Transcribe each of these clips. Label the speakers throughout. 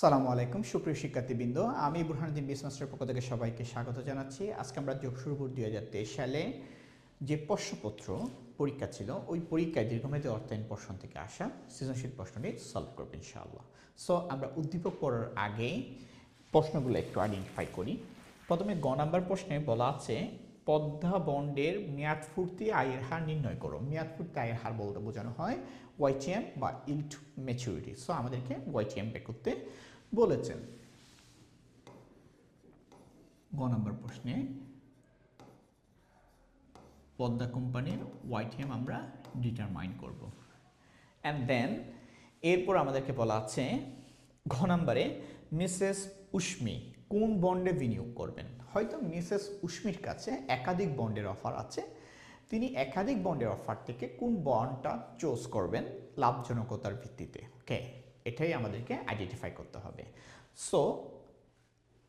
Speaker 1: সালামু আলাইকুম, সুপ্রিয় শিক্ষার্থীবৃন্দ। আমি বুরহানুদ্দিন বিসমাস্টের পক্ষ থেকে সবাইকে স্বাগত জানাচ্ছি। আজকে আমরা যোগশুরু বোর্ড দুই হাজার তেইশ সালে। যে প্রশ্নপত্র পরীক্ষা ছিল, ওই পরীক্ষায় দীর্ঘমেয়াদী অর্থায়ন প্রশ্ন থেকে আসা সৃজনশীল প্রশ্নটি সলভ করব ইনশাআল্লাহ। সো আমরা উদ্দীপক পড়ার আগে প্রশ্নগুলো একটু আইডেন্টিফাই করি। প্রথমে গ নাম্বার প্রশ্নে বলা আছে, পদ্মা বন্ডের মেয়াদ ফুর্তি আয়ের হার নির্ণয় করো। মেয়াদ ফুর্তি আয়ের হার বলতে বোঝানো হয় ওয়াইটিএম বা ইল্ট ম্যাচুরিটি সো আমাদেরকে ওয়াইটিএম বের করতে বলেছেন। গ নম্বর প্রশ্নে পদ্মা কোম্পানির ওয়াইটিএম আমরা ডিটারমাইন করব। অ্যান্ড দেন এরপর আমাদেরকে বলা আছে, ঘ নম্বরে, মিসেস উষ্মি কোন বন্ডে বিনিয়োগ করবেন? হয়তো মিসেস উষ্মির কাছে একাধিক বন্ডের অফার আছে তিনি একাধিক বন্ডের অফার থেকে কোন বন্ডটা চুজ করবেন লাভজনকতার ভিত্তিতে ওকে এটাই আমাদেরকে আইডেন্টিফাই করতে হবে। সো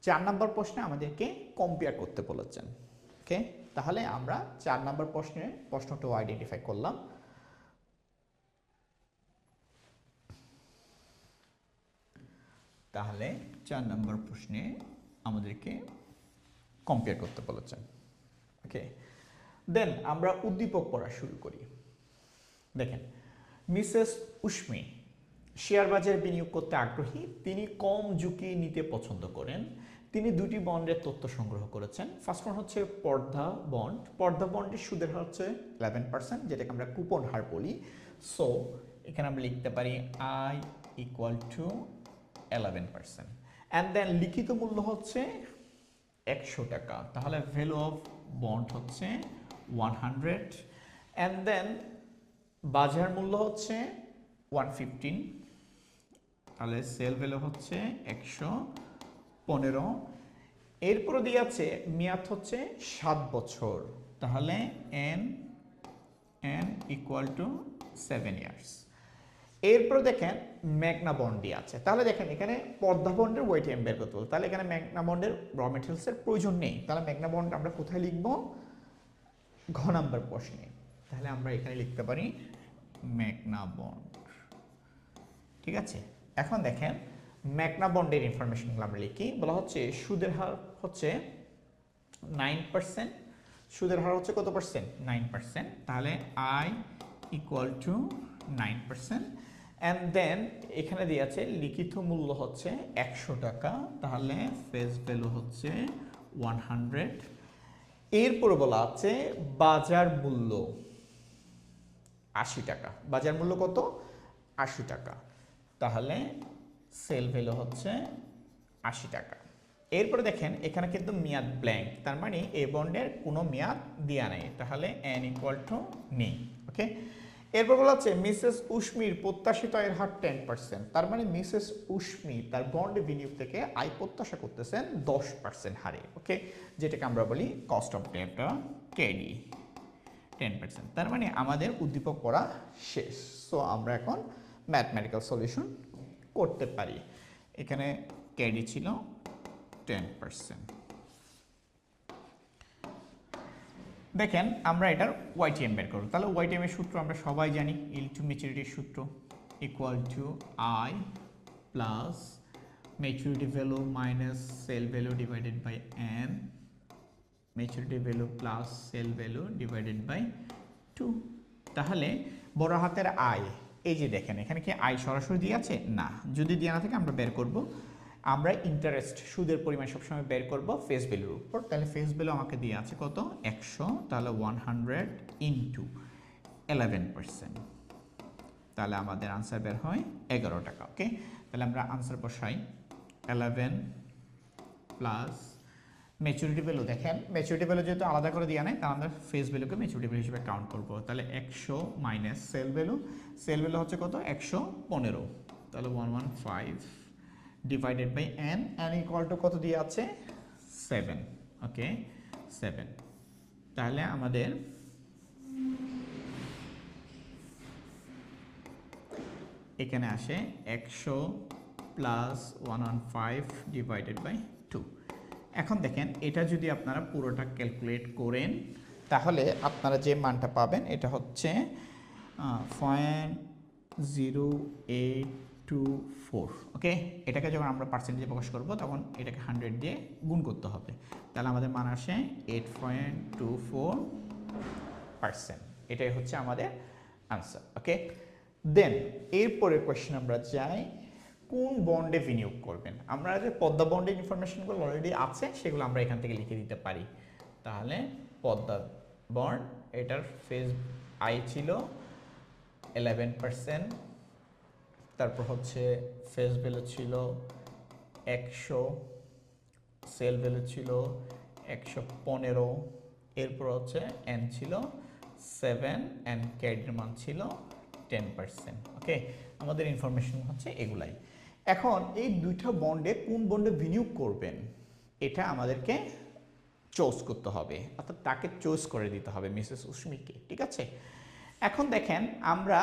Speaker 1: চার নম্বর প্রশ্নে আমাদেরকে কম্পেয়ার করতে বলেছেন ওকে তাহলে আমরা চার নম্বর প্রশ্নে, প্রশ্নটাও আইডেন্টিফাই করলাম। তাহলে চার নম্বর প্রশ্নে আমাদেরকে কম্পেয়ার করতে বলেছেন ওকে দেন আমরা উদ্দীপক পড়া শুরু করি। দেখেন, মিসেস উষ্মি, শেয়ার বাজারে বিনিয়োগ করতে আগ্রহী, তিনি কম ঝুঁকি নিতে পছন্দ করেন। তিনি দুটি বন্ডের তথ্য সংগ্রহ করেছেন। ফার্স্ট ওয়ান হচ্ছে পর্দা বন্ড। পর্দা বন্ডের সুদের হার হচ্ছে ইলেভেন পার্সেন্ট যেটাকে আমরা কুপন হার বলি। সো এখানে আমরা লিখতে পারি I equal to eleven percent and then লিখিত মূল্য হচ্ছে একশো টাকা। তাহলে ভ্যালু অফ বন্ড হচ্ছে ওয়ান হান্ড্রেড অ্যান্ড দেন বাজার মূল্য হচ্ছে ওয়ান ফিফটিন তাহলে সেল ভ্যালু হচ্ছে একশো পনেরো, এরপরে দিয়ে আছে মেয়াদ হচ্ছে সাত বছর, তাহলে N N equal to seven years এরপর দেখেন ম্যাগনা বন্ডি আছে, তাহলে দেখেন এখানে পদ্মা বন্ডের ওয়েট এম বের করতে তাহলে এখানে ম্যাগনা বন্ডের র মেটেরিয়ালসের প্রয়োজন নেই, তাহলে ম্যাগনা বন্ড আমরা কোথায় লিখব? ঘ নাম্বার প্রশ্নে। তাহলে আমরা এখানে লিখতে পারি ম্যাগনা বন্ড। ঠিক আছে? এখন দেখেন, ম্যাগনা বন্ডের ইনফরমেশনগুলো আমরা লিখি। বলা হচ্ছে সুদের হার হচ্ছে নাইন পার্সেন্ট সুদের হার হচ্ছে কত পার্সেন্ট নাইন পার্সেন্ট তাহলে I equal to nine percent and then এখানে দিয়ে আছে, লিখিত মূল্য হচ্ছে একশো টাকা। তাহলে ফেস ভ্যালু হচ্ছে ওয়ান হান্ড্রেড এরপরে বলা আছে বাজার মূল্য আশি টাকা। বাজার মূল্য কত? আশি টাকা। তাহলে সেল ভ্যালু হচ্ছে আশি টাকা। এরপরে দেখেন, এখানে কিন্তু মেয়াদ ব্ল্যাঙ্ক তার মানে এ বন্ডের কোনো মেয়াদ দেওয়া নেই। তাহলে এন ইকুয়াল টু নেই ওকে এরপর বলা হচ্ছে মিসেস উষ্মির প্রত্যাশিত আয়ের হার টেন পার্সেন্ট তার মানে মিসেস উষ্মি তার বন্ডে বিনিয়োগ থেকে আয় প্রত্যাশা করতেছেন দশ পার্সেন্ট হারে, ওকে? যেটাকে আমরা বলি cost of debt KD ten percent তার মানে আমাদের উদ্দীপক পড়া শেষ। সো আমরা এখন ম্যাথমেটিক্যাল সলিউশন করতে পারি। এখানে ক্যাডি ছিল? টেন পার্সেন্ট দেখেন আমরা এটার ওয়াইটিএম বের করব। তাহলে ওয়াইটিএম এর সূত্র আমরা সবাই জানি ইল টু মেচুরিটির সূত্র equal to I plus maturity value minus sale value divided by N maturity value plus sale value divided by two তাহলে বড় হাতের আয় এই যে দেখেন, এখানে কি আয় সরাসরি দিয়ে আছে? না। যদি দিয়ে না থাকে, আমরা বের করব আমরা ইন্টারেস্ট সুদের পরিমাণ সবসময় বের করব ফেস ভ্যালুর উপর। তাহলে ফেস ভ্যালু আমাকে দিয়ে আছে কত? একশো, তাহলে one hundred into eleven percent তাহলে আমাদের আনসার বের হয় এগারো টাকা ওকে তাহলে আমরা আনসার বসাই। এলেভেন প্লাস ম্যাচুরিটি ভ্যালু দেখেন ম্যাচুরিটি ভ্যালু যেহেতু আলাদা করে দেওয়া নেই, তাহলে আমরা ফেস ভ্যালুকে ম্যাচুরিটি ভ্যালু হিসেবে কাউন্ট করব। তাহলে একশো minus sale value sale value হচ্ছে কত? একশো পনেরো। তাহলে one one five divided by N N equal to কত দিয়ে আছে? সেভেন ওকে সেভেন তাহলে আমাদের এখানে আসে একশো plus one one five divided by two এখন দেখেন, এটা যদি আপনারা পুরোটা ক্যালকুলেট করেন, তাহলে আপনারা যে মানটা পাবেন, এটা হচ্ছে point zero eight two four okay এটাকে যখন আমরা পার্সেন্টেজে প্রকাশ করব, তখন এটাকে হান্ড্রেড দিয়ে গুণ করতে হবে। তাহলে আমাদের মান আসে eight point two four percent এটাই হচ্ছে আমাদের আনসার ওকে দেন এরপরের কোয়েশ্চেন আমরা যাই, কোন বন্ডে বিনিয়োগ করবেন? আমরা যে পদ্মা বন্ডের ইনফরমেশনগুলো অলরেডি আছে, সেগুলো আমরা এখান থেকে লিখে দিতে পারি। তাহলে পদ্মা বন্ড এটার ফেজ আই ছিল এলেভেন পার্সেন্ট তারপর হচ্ছে ফেস ভ্যালু ছিল একশো সেল ভ্যালু ছিল একশো পনেরো, এরপর হচ্ছে এন ছিল সেভেন অ্যান্ড ক্যাডির মান ছিল টেন পার্সেন্ট ওকে আমাদের ইনফরমেশন হচ্ছে এগুলাই। এখন এই দুইটা বন্ডে কোন বন্ডে বিনিয়োগ করবেন, এটা আমাদেরকে চুজ করতে হবে, অর্থাৎ তাকে চুজ করে দিতে হবে মিসেস উস্মিকে ঠিক আছে? এখন দেখেন আমরা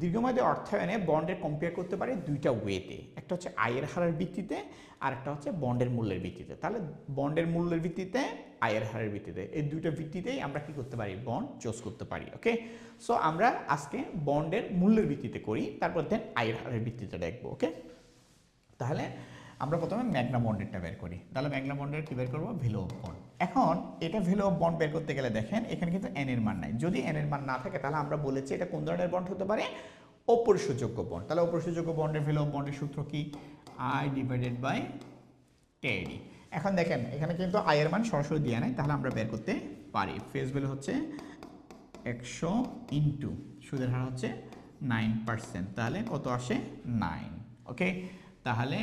Speaker 1: দীর্ঘমেয়াদী অর্থায়নে বন্ডের কম্পেয়ার করতে পারি দুইটা ওয়েতে একটা হচ্ছে আয়ের হারের ভিত্তিতে আর একটা হচ্ছে বন্ডের মূল্যের ভিত্তিতে। তাহলে বন্ডের মূল্যের ভিত্তিতে, আয়ের হারের ভিত্তিতে। এই দুইটা ভিত্তিতেই আমরা কি করতে পারি? বন্ড চুজ করতে পারি ওকে সো আমরা আজকে বন্ডের মূল্যের ভিত্তিতে করি, তারপর দেন আয়ের হারের ভিত্তিতে দেখব ওকে তাহলে আমরা প্রথমে ম্যাগনা বন্ডেরটা বের করি। তাহলে ম্যাগনা বন্ডের কি বের করব? Value of bond. এখন এটা ভ্যালু অফ বন্ড বের করতে গেলে দেখেন, এখানে কিন্তু এন এর মান নাই। যদি এন এর মান না থাকে, তাহলে আমরা বলেছি এটা কোন ধরনের বন্ড হতে পারে? অপরিশোযোগ্য বন্ড। তাহলে অপরিশোযোগ্য বন্ডের ভ্যালু অফ বন্ডের সূত্র কি? আই ডিভাইডেড বাই টেডি এখন দেখেন, এখানে কিন্তু আই এর মান সরাসরি দেওয়া নাই, তাহলে আমরা বের করতে পারি। ফেস ভ্যালু হচ্ছে একশো ইন্টু সুদের হার হচ্ছে নাইন পার্সেন্ট তাহলে কত আসে? নাইন ওকে তাহলে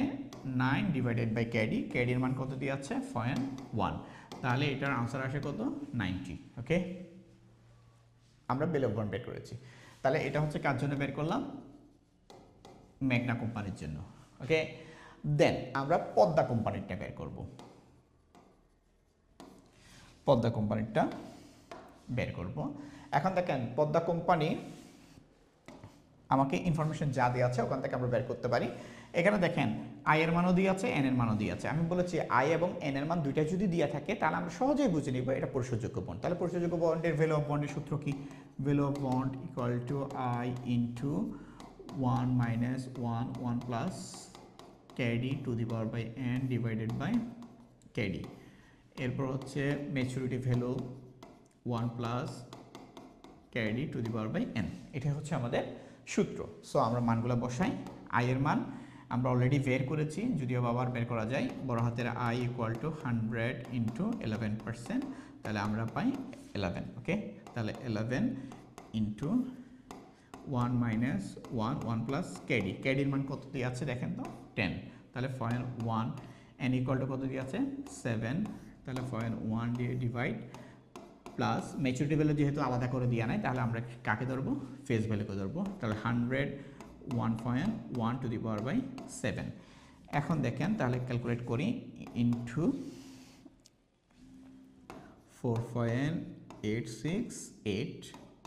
Speaker 1: নাইন ডিভাইডেড বাই ক্যাডি ক্যাডির মান কত দিয়ে আছে পয়েন্ট ওয়ান তাহলে এটার আনসার আসে কত? নাইনটি ওকে আমরা বেল অফ বন্ড বের করেছি। তাহলে এটা হচ্ছে কার জন্য বের করলাম? মেঘনা কোম্পানির জন্য ওকে দেন আমরা পদ্মা কোম্পানিরটা বের করব। পদ্মা কোম্পানিরটা বের করব। এখন দেখেন, পদ্মা কোম্পানি আমাকে ইনফরমেশন যা দেওয়া আছে ওখান থেকে আমরা বের করতে পারি। এখানে দেখেন আই এর মানও দিয়ে আছে এন এর মানও দিয়ে আছে। আমি বলেছি আই এবং এন এর মান দুইটা যদি দিয়ে থাকে, তাহলে আমরা সহজেই বুঝে নিব এটা পরিশোধযোগ্য বন্ড তাহলে পরিশোধযোগ্য বন্ডের ভ্যালু অফ বন্ডের সূত্র কি? Value of bond equal to I into one minus one one plus KD to the power by N divided by KD এরপর হচ্ছে maturity value one plus KD to the power by N এটা হচ্ছে আমাদের সূত্র। So আমরা মানগুলো বসাই। I এর মান আমরা অলরেডি বের করেছি, যদিও আবার বের করা যায়, বড় হাতের I equal to hundred into eleven percent তাহলে আমরা পাই এলেভেন ওকে তাহলে eleven into one minus one one plus KD ক্যাডির মান কত দিয়ে আছে দেখেন তো? টেন তাহলে point one N equal to কত দিয়ে আছে? সেভেন তাহলে পয়েন্ট ওয়ান দিয়ে ডিভাইড প্লাস ম্যাচুরিটি ভ্যালু যেহেতু আলাদা করে দেওয়া নাই, তাহলে আমরা কাকে ধরবো? ফেস ভ্যালুকে ধরবো। তাহলে hundred one point one to the power by seven এখন দেখেন, তাহলে ক্যালকুলেট করি into four eight six eight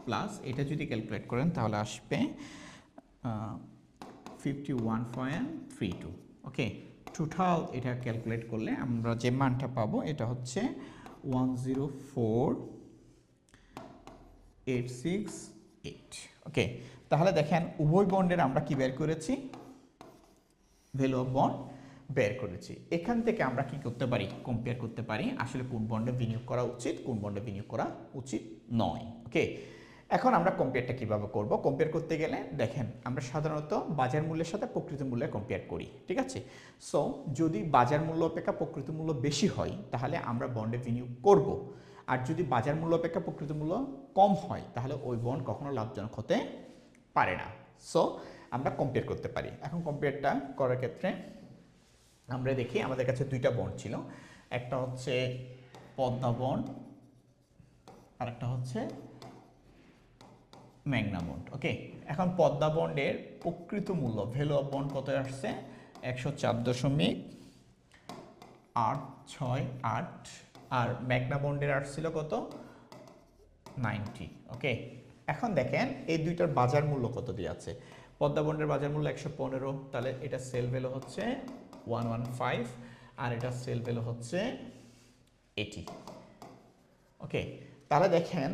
Speaker 1: plus এটা যদি ক্যালকুলেট করেন তাহলে আসবে fifty one point three two okay total এটা ক্যালকুলেট করলে আমরা যে মানটা পাবো, এটা হচ্ছে one zero four eight six eight okay তাহলে দেখেন, উভয় বন্ডের আমরা কি বের করেছি? ভ্যালু অফ বন্ড বের করেছি। এখান থেকে আমরা কি করতে পারি? কম্পেয়ার করতে পারি। আসলে কোন বন্ডে বিনিয়োগ করা উচিত, কোন বন্ডে বিনিয়োগ করা উচিত নয়। ওকে এখন আমরা কম্পেয়ারটা কীভাবে করব? কম্পেয়ার করতে গেলে দেখেন, আমরা সাধারণত বাজার মূল্যের সাথে প্রকৃত মূল্যে কম্পেয়ার করি। ঠিক আছে? সো যদি বাজার মূল্য অপেক্ষা প্রকৃত মূল্য বেশি হয়, তাহলে আমরা বন্ডে বিনিয়োগ করব। আর যদি বাজার মূল্য অপেক্ষা প্রকৃত মূল্য কম হয়, তাহলে ওই বন্ড কখনো লাভজনক হতে পারে না। সো আমরা কম্পেয়ার করতে পারি। এখন কম্পেয়ারটা করার ক্ষেত্রে আমরা দেখি, আমাদের কাছে দুইটা বন্ড ছিল। একটা হচ্ছে পদ্মা বন্ড আর একটা হচ্ছে ম্যাগনা বন্ড ওকে এখন পদ্মা বন্ডের প্রকৃত মূল্য ভ্যালু অফ বন্ড কত আসছে? একশো চার দশমিক আট ছয় আট, আর ম্যাগনা বন্ডের আসছিল কত? নাইনটি ওকে এখন দেখেন এই দুইটার বাজার মূল্য কত দিয়ে আছে? পদ্মা বন্ডের বাজার মূল্য একশো পনেরো, তাহলে এটা সেল ভ্যালু হচ্ছে ওয়ান ওয়ান ফাইভ আর এটা সেল ভ্যালু হচ্ছে এটি ওকে তাহলে দেখেন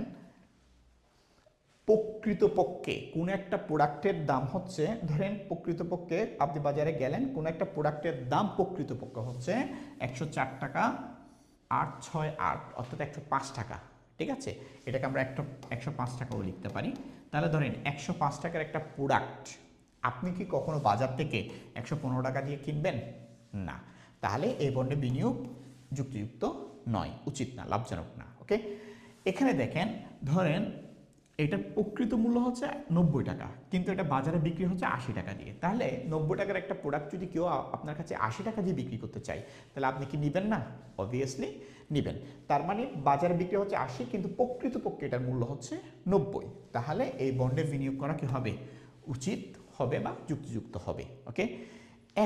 Speaker 1: প্রকৃতপক্ষে কোনো একটা প্রোডাক্টের দাম হচ্ছে, ধরেন প্রকৃতপক্ষে আপনি বাজারে গেলেন, কোনো একটা প্রোডাক্টের দাম প্রকৃতপক্ষে হচ্ছে একশো চার টাকা আট ছয় আট, অর্থাৎ একশো পাঁচ টাকা। ঠিক আছে? এটাকে আমরা একটা একশো পাঁচ টাকাও লিখতে পারি। তাহলে ধরেন একশো পাঁচ টাকার একটা প্রোডাক্ট আপনি কি কখনো বাজার থেকে একশো পনেরো টাকা দিয়ে কিনবেন? না। তাহলে এই বন্ডে বিনিয়োগ যুক্তিযুক্ত নয়, উচিত না, লাভজনক না ওকে এখানে দেখেন, ধরেন এটার প্রকৃত মূল্য হচ্ছে নব্বই টাকা, কিন্তু এটা বাজারে বিক্রি হচ্ছে আশি টাকা দিয়ে। তাহলে নব্বই টাকার একটা প্রোডাক্ট যদি কেউ আপনার কাছে আশি টাকা দিয়ে বিক্রি করতে চায়, তাহলে আপনি কি নেবেন না? অবভিয়াসলি নেবেন। তার মানে বাজারে বিক্রি হচ্ছে আশি, কিন্তু প্রকৃতপক্ষে এটার মূল্য হচ্ছে নব্বই। তাহলে এই বন্ডে বিনিয়োগ করা কি হবে? উচিত হবে বা যুক্তিযুক্ত হবে ওকে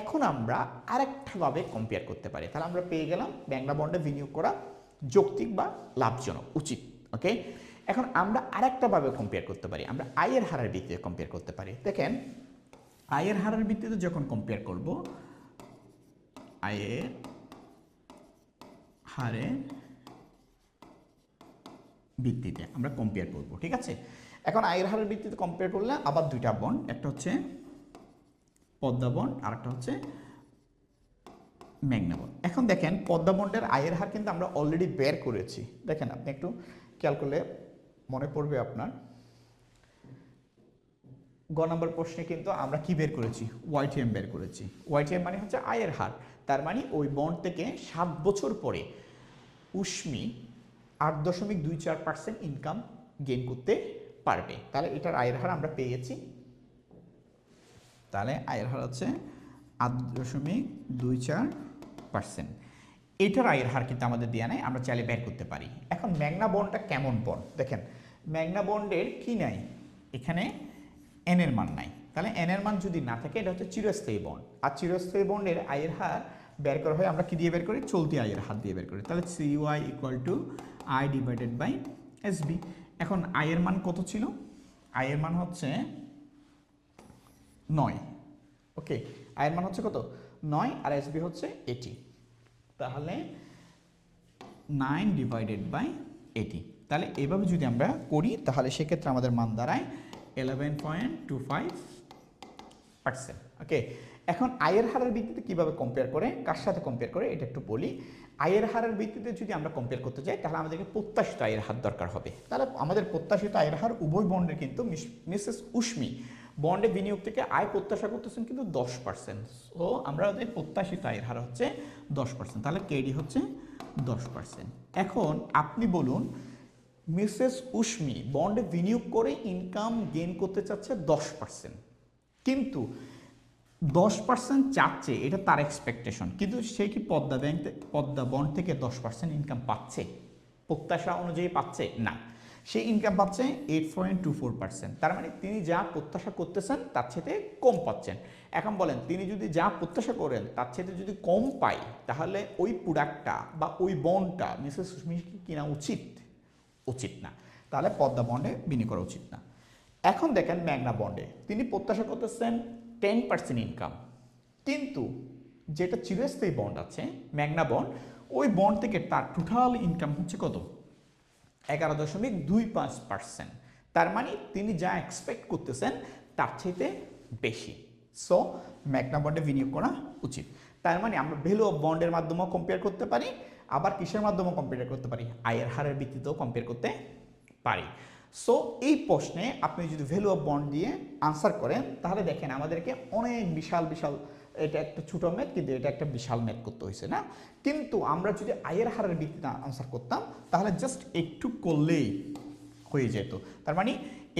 Speaker 1: এখন আমরা আরেকটাভাবে কম্পেয়ার করতে পারি। তাহলে আমরা পেয়ে গেলাম বাংলা বন্ডে বিনিয়োগ করা যৌক্তিক বা লাভজনক, উচিত ওকে এখন আমরা আরেকটাভাবে কম্পেয়ার করতে পারি। আমরা আয়ের হারের ভিত্তিতে কম্পেয়ার করতে পারি। দেখেন আয়ের হারের ভিত্তিতে যখন কম্পেয়ার করব আয়ের হারে ভিত্তিতে আমরা কম্পেয়ার করব, ঠিক আছে? এখন আয়ের হারের ভিত্তিতে কম্পেয়ার করলে আবার দুইটা বন্ড একটা হচ্ছে পদ্মা বন্ড আর একটা হচ্ছে মেঘনা বন্ড এখন দেখেন, পদ্মা বন্ডের আয়ের হার কিন্তু আমরা অলরেডি বের করেছি। দেখেন, আপনি একটু খেয়াল করলে মনে পড়বে আপনার। গ নম্বর প্রশ্নে কিন্তু আমরা কি বের করেছি? ওয়াইটিএম বের করেছি। ওয়াইটিএম মানে হচ্ছে আয়ের হার। তার মানে ওই বন্ড থেকে সাত বছর পরে উষ্মি আট দশমিক দুই চার পার্সেন্ট ইনকাম গেইন করতে পারবে। তাহলে এটার আয়ের হার আমরা পেয়ে গেছি তাহলে আয়ের হার হচ্ছে আট দশমিক দুই চার পার্সেন্ট। এটার আয়ের হার কিন্তু আমাদের দেওয়া নাই, আমরা চাইলে বের করতে পারি। এখন ম্যাগনা বন্ডটা কেমন বন্ড? দেখেন, ম্যাগনা বন্ডের কি নাই? এখানে এন এর মান নাই। তাহলে এন এর মান যদি না থাকে, এটা হচ্ছে চিরস্থায়ী বন্ড। আর চিরস্থায়ী বন্ডের আয়ের হার বের করা হয়, আমরা কি দিয়ে বের করি? চলতি আয়ের হার দিয়ে বের করি। তাহলে C Y equal to I divided by S B এখন আয়ের মান কত ছিল? আয়ের মান হচ্ছে নয়। ওকে আয়ের মান হচ্ছে কত? নয়, আর এসবি হচ্ছে এটি তাহলে নাইন ডিভাইডেড বাই এইটি তাহলে এভাবে যদি আমরা করি, তাহলে সেক্ষেত্রে আমাদের মান দাঁড়ায় eleven point two five percent okay এখন আয়ের হারের ভিত্তিতে কীভাবে কম্পেয়ার করে, কার সাথে কম্পেয়ার করে, এটা একটু বলি। আয়ের হারের ভিত্তিতে যদি আমরা কম্পেয়ার করতে যাই, তাহলে আমাদেরকে প্রত্যাশিত আয়ের হার দরকার হবে। তাহলে আমাদের প্রত্যাশিত আয়ের হার উভয় বন্ডের কিন্তু মিসেস উষ্মি বন্ডে বিনিয়োগ থেকে আয় প্রত্যাশা করতেছেন কিন্তু দশ পার্সেন্ট ও আমরা ওদের প্রত্যাশিত আয়ের হার হচ্ছে দশ পার্সেন্ট তাহলে কেডি হচ্ছে দশ পার্সেন্ট এখন আপনি বলুন, মিসেস উষ্মি বন্ডে বিনিয়োগ করে ইনকাম গেইন করতে চাচ্ছে দশ পার্সেন্ট কিন্তু দশ পার্সেন্ট চাচ্ছে, এটা তার এক্সপেকটেশন কিন্তু সে কি পদ্মা ব্যাংক পদ্মা বন্ড থেকে দশ পার্সেন্ট ইনকাম পাচ্ছে? প্রত্যাশা অনুযায়ী পাচ্ছে? না। সে ইনকাম পাচ্ছে eight point two four percent তার মানে তিনি যা প্রত্যাশা করতেছেন, তার চেয়ে কম পাচ্ছেন। এখন বলেন, তিনি যদি যা প্রত্যাশা করেন, তার চেয়ে যদি কম পায়, তাহলে ওই প্রোডাক্টটা বা ওই বন্ডটা মিসেস সুস্মির কি কিনা উচিত? উচিত না। তাহলে পদ্মা বন্ডে বিনিয়োগ করা উচিত না। এখন দেখেন ম্যাগনা বন্ডে তিনি প্রত্যাশা করতেছেন টেন পার্সেন্ট ইনকাম কিন্তু যেটা চিরস্থায়ী বন্ড আছে, ম্যাগনা বন্ড ওই বন্ড থেকে তার টোটাল ইনকাম হচ্ছে কত? এগারো দশমিক দুই পাঁচ পার্সেন্ট তার মানে তিনি যা এক্সপেক্ট করতেছেন, তার চাইতে বেশি। সো ম্যাগনা বন্ডে বিনিয়োগ করা উচিত। তার মানে আমরা ভ্যালু অফ বন্ডের মাধ্যমেও কম্পেয়ার করতে পারি, আবার কিসের মাধ্যমেও কম্পেয়ার করতে পারি? আয়ের হারের ভিত্তিতেও কম্পেয়ার করতে পারি। সো এই প্রশ্নে আপনি যদি ভ্যালু অফ বন্ড দিয়ে আনসার করেন, তাহলে দেখেন আমাদেরকে অনেক বিশাল বিশাল এটা একটা ছোট ম্যাথ কিন্তু এটা একটা বিশাল ম্যাথ করতে হয়েছে না? কিন্তু আমরা যদি আয়ের হারের ভিত্তিতে আনসার করতাম, তাহলে জাস্ট একটু করলেই হয়ে যেত। তার মানে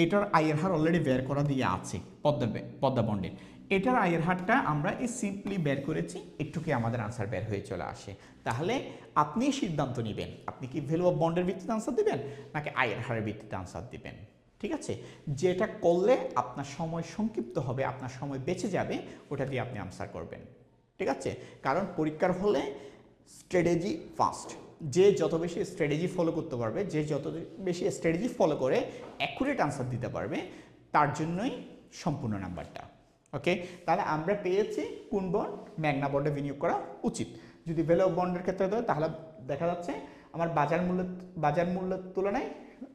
Speaker 1: এটার আয়ের হার অলরেডি বের করা দিয়ে আছে, পদ্মা পদ্মা বন্ডের এটার আয়ের হারটা আমরা এই সিম্পলি বের করেছি, একটুকে আমাদের আনসার বের হয়ে চলে আসে। তাহলে আপনি সিদ্ধান্ত নেবেন, আপনি কি ভ্যালু অফ বন্ডের ভিত্তিতে আনসার দেবেন, নাকি আয়ের হারের ভিত্তিতে আনসার দিবেন? ঠিক আছে? যেটা করলে আপনার সময় সংক্ষিপ্ত হবে, আপনার সময় বেঁচে যাবে, ওটা দিয়ে আপনি আনসার করবেন। ঠিক আছে? কারণ পরীক্ষার হলে স্ট্র্যাটেজি ফার্স্ট যে যত বেশি স্ট্র্যাটেজি ফলো করতে পারবে, যে যত বেশি স্ট্র্যাটেজি ফলো করে অ্যাকুরেট আনসার দিতে পারবে, তার জন্যই সম্পূর্ণ নাম্বারটা। ওকে তাহলে আমরা পেয়েছি কোন বন্ড ম্যাগনা বন্ডে বিনিয়োগ করা উচিত। যদি ভ্যালু বন্ডের ক্ষেত্রে হয়, তাহলে দেখা যাচ্ছে আমার বাজার মূল্য, বাজার মূল্যের তুলনায়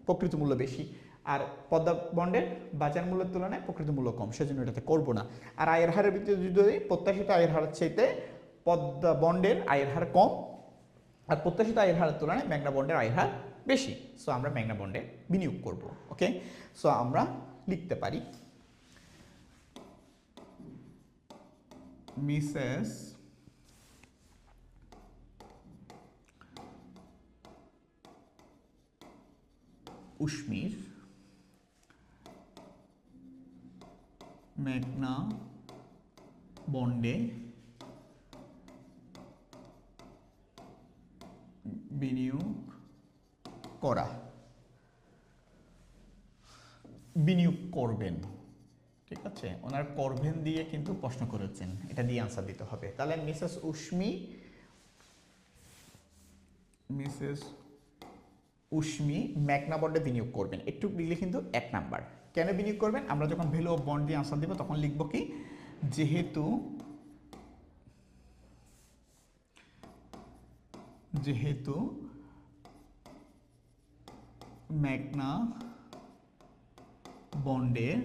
Speaker 1: প্রকৃত মূল্য বেশি। আর পদ্মা বন্ডের বাজার মূল্যের তুলনায় প্রকৃত মূল্য কম, সেজন্য এটাতে করব না। আর আয়ের হারের ভিত্তিতে যদি প্রত্যাশিত আয়ের হারের চাইতে পদ্মা বন্ডের আয়ের হার কম, আর প্রত্যাশিত আয়ের হারের তুলনায় ম্যাগনা বন্ডের আয়ের হার বেশি। সো আমরা ম্যাগনা বন্ডে বিনিয়োগ করব ওকে সো আমরা লিখতে পারি, মিসেস উষ্মির মেঘনা বন্ডে বিনিয়োগ করা। বিনিয়োগ করবেন, ঠিক আছে? ওনার করবেন দিয়ে কিন্তু প্রশ্ন করেছেন, এটা দিয়ে আনসার দিতে হবে। তাহলে মিসেস উষ্মি মিসেস উষ্মি ম্যাকনা বন্ডে বিনিয়োগ করবেন। একটু লিখলে কিন্তু এক নাম্বার। কেন বিনিয়োগ করবেন? আমরা যখন ভ্যালু অফ বন্ড দিয়ে আনসার দিব, তখন লিখব কি? যেহেতু যেহেতু ম্যাগনা বন্ডের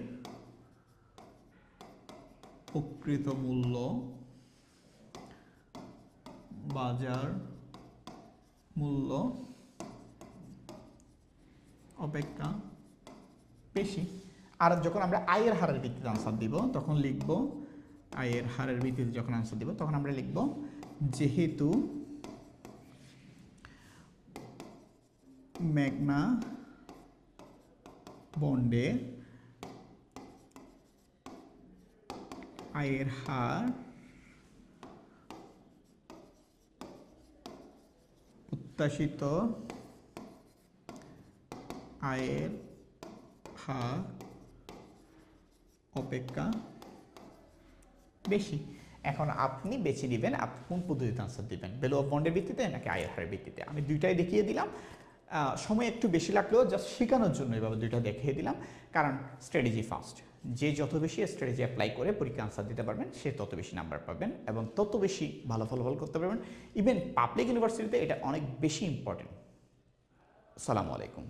Speaker 1: প্রকৃত মূল্য বাজার মূল্য অপেক্ষা বেশি। আর যখন আমরা আয়ের হারের ভিত্তিতে আনসার দিব, তখন লিখব আয়ের হারের ভিত্তিতে যখন আনসার দিব, তখন আমরা লিখব যেহেতু ম্যাগনা বন্ডে আয়ের হার প্রত্যাশিত আয়ের হার অপেক্ষা বেশি। এখন আপনি বেছে নেবেন আপনি কোন পদ্ধতিতে আনসার দিবেন? ভ্যালু অফ বন্ডের ভিত্তিতে নাকি আয়ের হারের ভিত্তিতে? আমি দুইটাই দেখিয়ে দিলাম। সময় একটু বেশি লাগলেও জাস্ট শেখানোর জন্য এভাবে দুইটা দেখিয়ে দিলাম। কারণ স্ট্র্যাটেজি ফার্স্ট যে যত বেশি স্ট্র্যাটেজি অ্যাপ্লাই করে পরীক্ষা আনসার দিতে পারবেন, সে তত বেশি নাম্বার পাবেন এবং তত বেশি ভালো ফলাফল করতে পারবেন। ইভেন পাবলিক ইউনিভার্সিটিতে এটা অনেক বেশি ইম্পর্টেন্ট সালামু আলাইকুম।